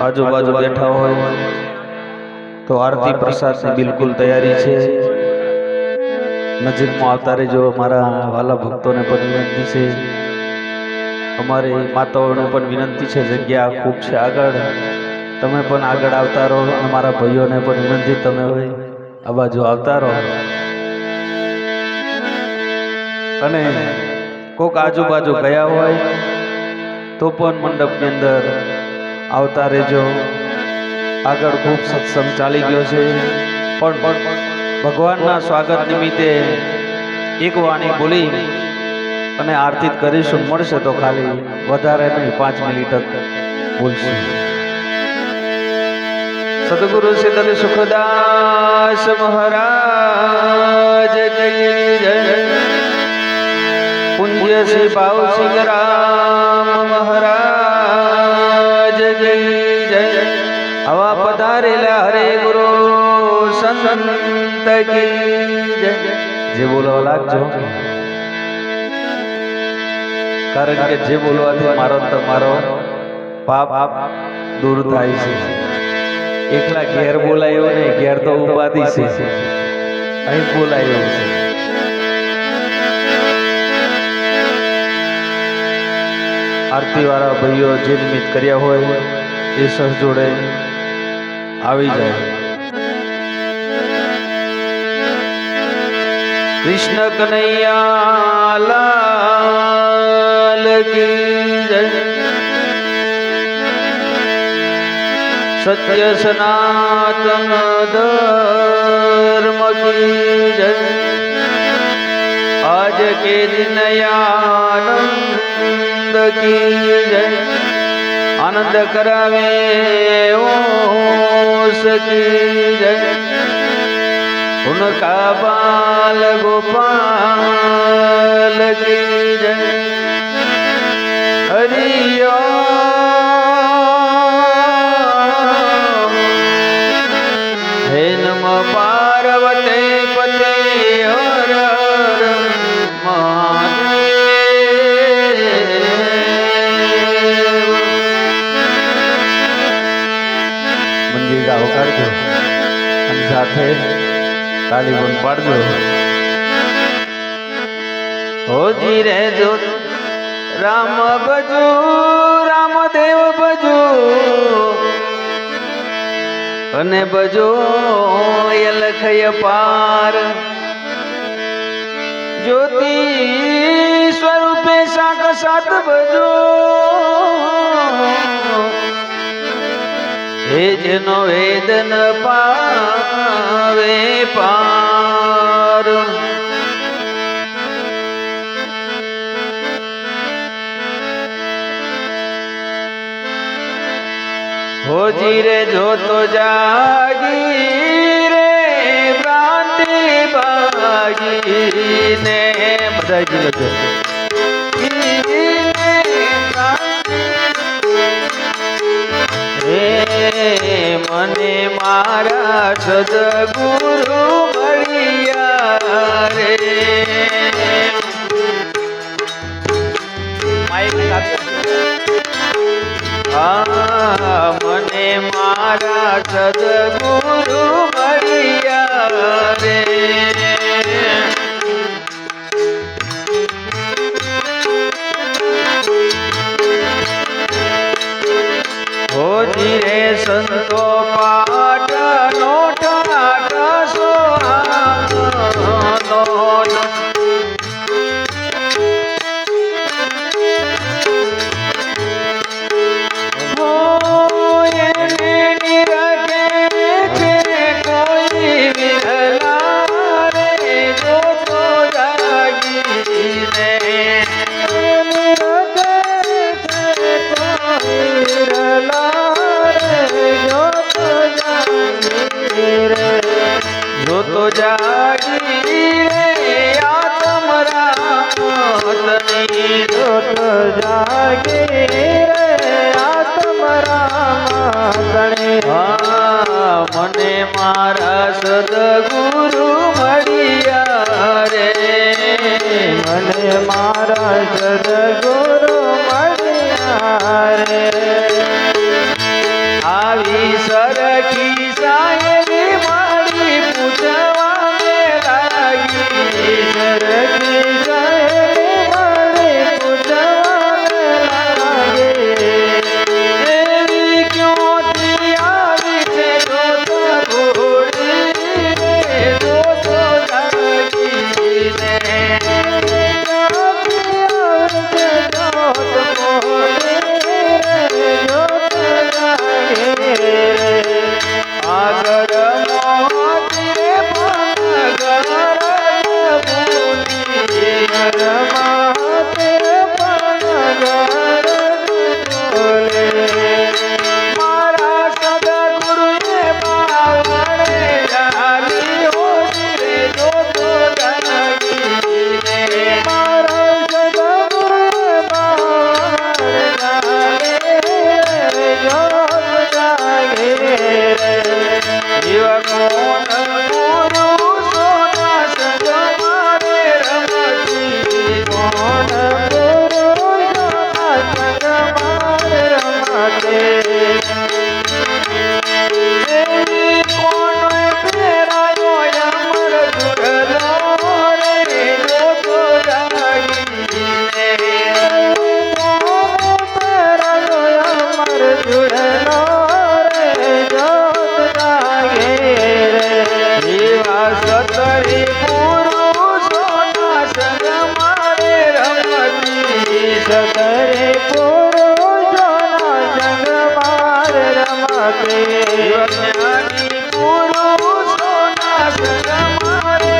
આજુબાજુ બેઠા હોય તો આરતી પ્રસાદની બિલકુલ તૈયારી છે. નજીકમાં આવતા રહેજો મારા વાલા ભક્તોને પણ વિનંતી છે. અમારી માતાઓને પણ વિનંતી છે, જગ્યા ખૂબ છે આગળ. તમે પણ આગળ આવતા રહો અમારા ભાઈઓને પણ વિનંતી તમે હોય આ બાજુ આવતા રહો. અને કોક આજુબાજુ ગયા હોય તો પણ મંડપની અંદર આવતા રહેજો. આગળ ખૂબ સત્સંગ ચાલી ગયો છે. પણ ભગવાનના સ્વાગત નિમિત્તે એક વાણી બોલી અને આરતી કરીશું. મળશે તો ખાલી વધારે નહીં, પાંચ મિનિટ બોલશું. સદગુરુ સિદ્ધ સુખદાસ મહારાજ, જય જય પુણ્ય શ્રી ભાવસિંહ રામ મહારાજ જય જય. આવા પધારેલા હરે ગુરુ સંત કી જય. જે બોલવા લાગજો. કારણ કે જે બોલવાથી મારો તમારો પાપ દૂર થાય છે. એકલા ઘેર બોલાયો ને ઘેર તો ઉપાધિ છે. અહીં બોલાયો છે. આરતી વાળા ભાઈઓ જે નિમિત્ત કર્યા હોય, એ સહ જોડે આવી જાય. કૃષ્ણ કનૈયા લાલ સત્ય સનાતન ધર્મ કી જય. આજ કે દિન આનંદ આનંદ કરાવે ઓ સખી જય. ઉનકા બાલ ગોપાલ કી જય હરિયો સાથે તાલી પણ પાડજો હોજી રે જો રામ ભજુ, રામદેવ ભજુ. અને ભજો લખય પાર. જ્યોતિ સ્વરૂપે સાક સાત ભજો. હે જેનો વેદન પાવે પાર. હોજી રે જોતો જાગી રે, ભ્રાંતિ ભાગી ને બધા જી મને મારા સદગુરુ મળ્યા રે. મને મારા સદગુરુ મળ્યા સદ ગુરુ મળ્યા રે. મને મારા સદ ગુરુ મળ્યા રે. આવી ગુરુ સોના મારે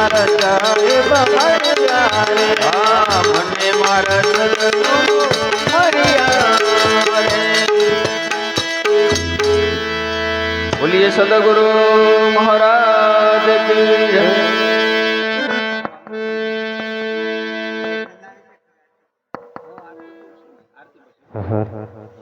મારા મને મારા બોલીએ સદગુરુ મહારાજ કી હા હા હા.